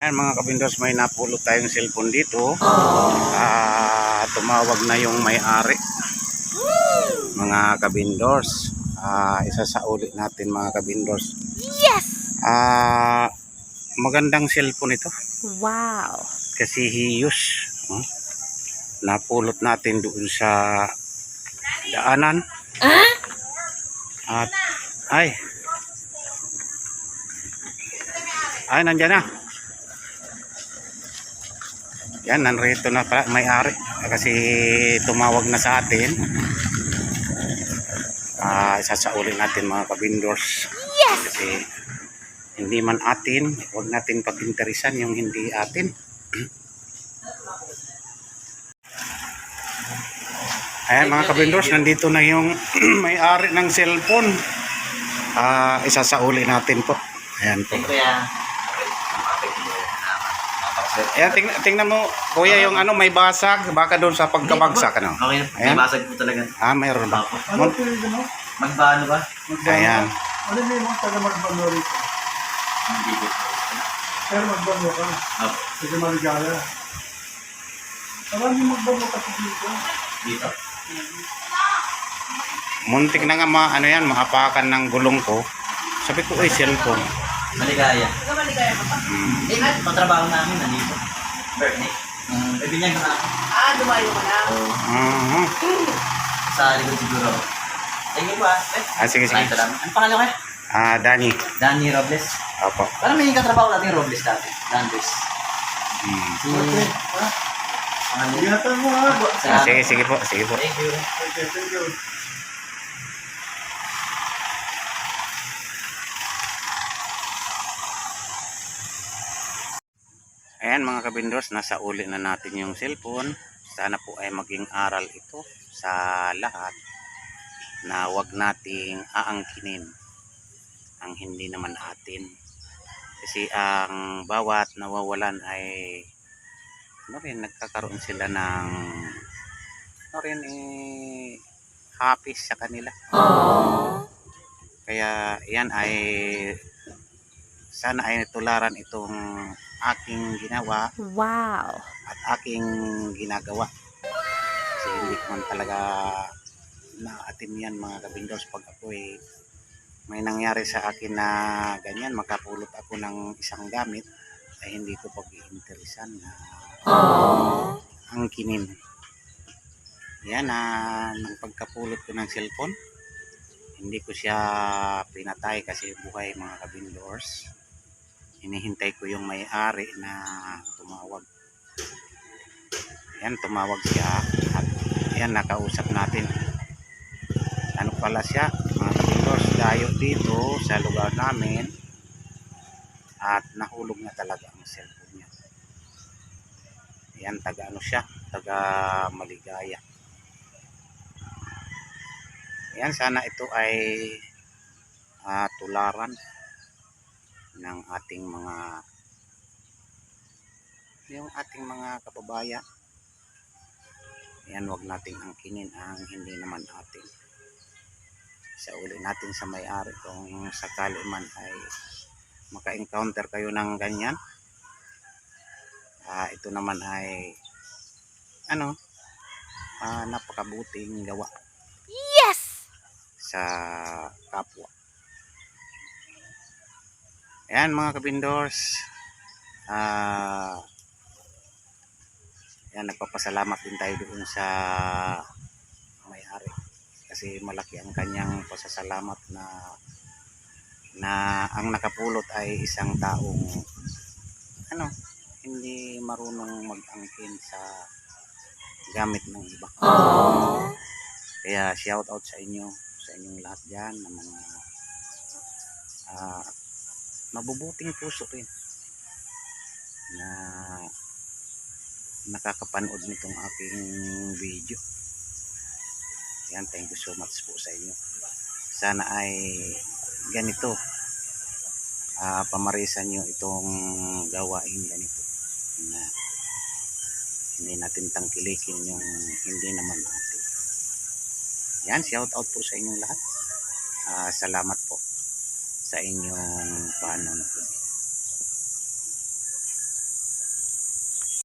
Ayan mga kabindors, may napulot tayong cellphone dito. Ah, tumawag na yung may-ari. Mga kabindors. Ah, isa sa ulit natin mga kabindors. Yes! Ah, magandang cellphone ito. Wow. Kasi hiyos. Hmm? Napulot natin doon sa daanan. Ah? At, ay. Ay, nandyan na. Yan, nanrito na pala, may-ari. Kasi tumawag na sa atin. Ah, isasauli natin mga kabindors. Yes! Kasi hindi man atin, huwag natin pag-interesan yung hindi atin. Ayan mga kabindors, nandito na yung may-ari ng cellphone. Ah, isasauli natin po. Ayan po. Kuya. Ayan, tingnan, tingnan mo, kuya, yung ano, may basag, baka doon sa pagkabagsak, ano? Okay, Ayan. may basag po talaga. Ah, mayroon ba? Ano Mon- Magbaano ba? Ayan. Ano mo yung taga magbano rito? Hindi ko. Pero magbano ka. Oh, Sige maligaya. Maraming magbano kasi dito. dito. Muntik na nga ma, ano yan, maapakan ng gulong ko. Sabi ko, ay, cellphone. Maligaya. Hmm. Eh, patrabaho namin nandito. Birthday. Um, eh, binyag na ako. Ah, dumayo ka na. Oo. Ah, sa likod siguro. Thank you po ah. Eh, Ah, sige, sige. maraming salamat. Ano pangalan eh? ah, Danny. Danny Robles. Opo. Parang may katrabaho natin Robles dati. Dantes. Hmm. Si... Okay. Ha? Mo ha. Ah, Salamat. sige, sige po, sige po. Thank you. Okay, thank you. Ayan mga kabindors, nasa uli na natin yung cellphone. Sana po ay maging aral ito sa lahat na wag nating aangkinin ang hindi naman atin. Kasi ang bawat nawawalan ay ano rin, nagkakaroon sila ng ano rin eh, happy sa kanila. Kaya yan ay sana ay tularan itong aking ginawa Wow. at aking ginagawa. Kasi hindi ko man talaga naatin yan mga kabindos pag ako eh may nangyari sa akin na ganyan, makapulot ako ng isang gamit ay hindi ko pag-iinteresan na ang kinin. Yan na nang pagkapulot ko ng cellphone, hindi ko siya pinatay kasi buhay mga kabindors. Hinihintay ko yung may-ari na tumawag. Yan, tumawag siya at yan, nakausap natin. Ano pala siya, mga kabindors, dayo dito sa lugar namin at nahulog na talaga ang cellphone niya. Yan, taga ano siya, taga maligaya. Yan, sana ito ay ah, tularan ng ating mga yung ating mga kababayan. Yan, wag nating angkinin ang hindi naman atin. Sa uli natin sa may-ari kung sakali man ay maka-encounter kayo ng ganyan. Ah, ito naman ay ano, ah, napakabuting gawa Yes! sa kapwa. Ayan mga kabindors. Ah yan, nagpapasalamat din tayo doon sa may-ari. Kasi malaki ang kanyang pasasalamat na na ang nakapulot ay isang taong ano, hindi marunong mag-angkin sa gamit ng iba. Kaya shout out sa inyo, sa inyong lahat dyan, ng mga ah, mabubuting puso rin na nakakapanood nitong aking video. Yan, thank you so much po sa inyo. Sana ay ganito ah, pamarisan nyo itong gawain ganito na hindi natin tangkilikin yung hindi naman natin. Yan, shout out po sa inyong lahat. Ah, salamat po sa inyong panonood.